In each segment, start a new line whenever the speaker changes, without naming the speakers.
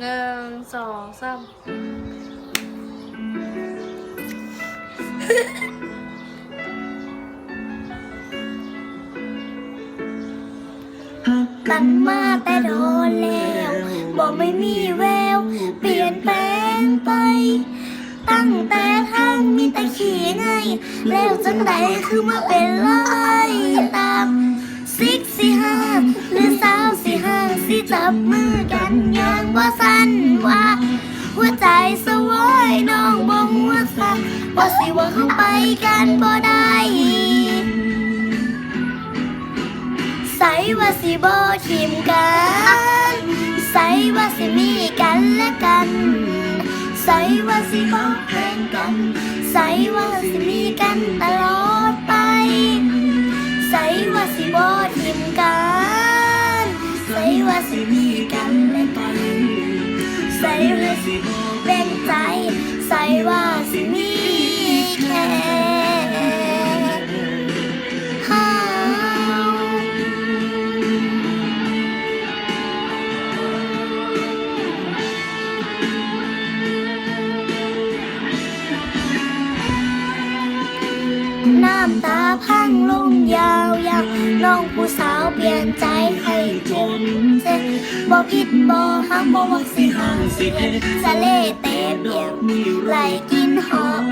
หนึ่งสองสาม
กันมาแต่โดนแล้วบอกไม่มีแวว เปลี่ยนแปลงไป ตั้งแต่ทางมีแต่ขี้ไง แล้วจังใดคือมาเป็นไรตามซิกสิห้าหรือ จับมือกันอย่างว่าสันว่า หัวใจสวยน้องบ่หัวสันว่าสิว่าเข้าไปกันบ่ได้ใส่ว่าสิบ่ทิมกันใส่ว่าสิมีกันและกันใส่ว่าสิบ่แข่งกันใส่ว่าสิมีกันตล สิมีกันและกันใส่ว่าสิบ่แบ่งใจ ใส่ว่าสิมีแค่น้ำตาพังลงยาวยาวน้องผู้สาว เปลี่ยนใจให้จนเจ็บบ่ผิดบ่หักบ่ว่าสิห่างสิเฮ็ดสะเลเตเปียกไหลกินหอบ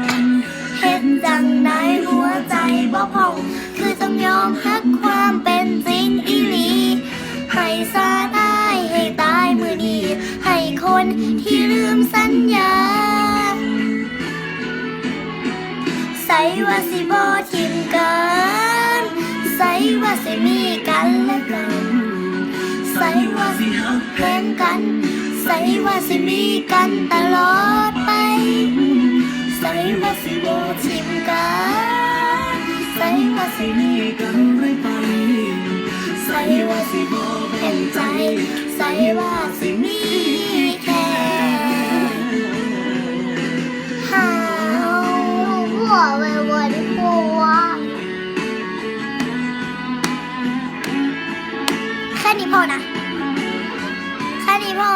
เฮ็ดจังได้หัวใจบ่พอง คือต้องยอมฮักความเป็นจริงอีหลีให้ซาได้ให้ตายมือนี้ให้คนที่ลืมสัญญาใส่ว่าสิบ่ทิมกัน ว่าสิมีกันและกัน ใส่ว่าสิหักแพงกัน ใส่ว่าสิมีกันตลอดไป ใส่ว่าสิบ่ทิมกัน ใส่ว่าสิมีกันเรื่อยไป ใส่ว่าสิบ่แผ่นใจ ใส่ว่าสิมี นี้พอนะ แค่นี้พอ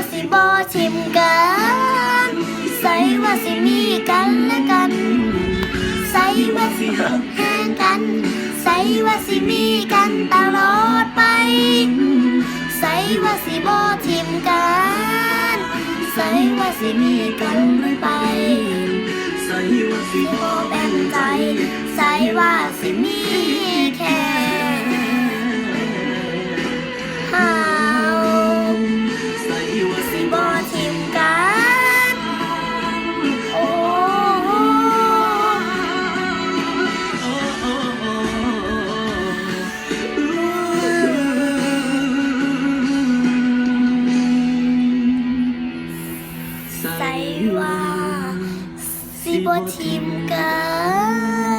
ว่าสิบอทิมกัน ใส่ว่าสิมีกันและกัน ใส่ว่าสิหักแห้งกัน ใส่ว่าสิมีกันตลอดไป ใส่ว่าสิบอทิมกัน ใส่ว่าสิมีกันเรื่อยไป
ใส่ว่าสิ
สิบอแบ่งใจ ใส่ว่าสิมี สิบ่ทิมกัน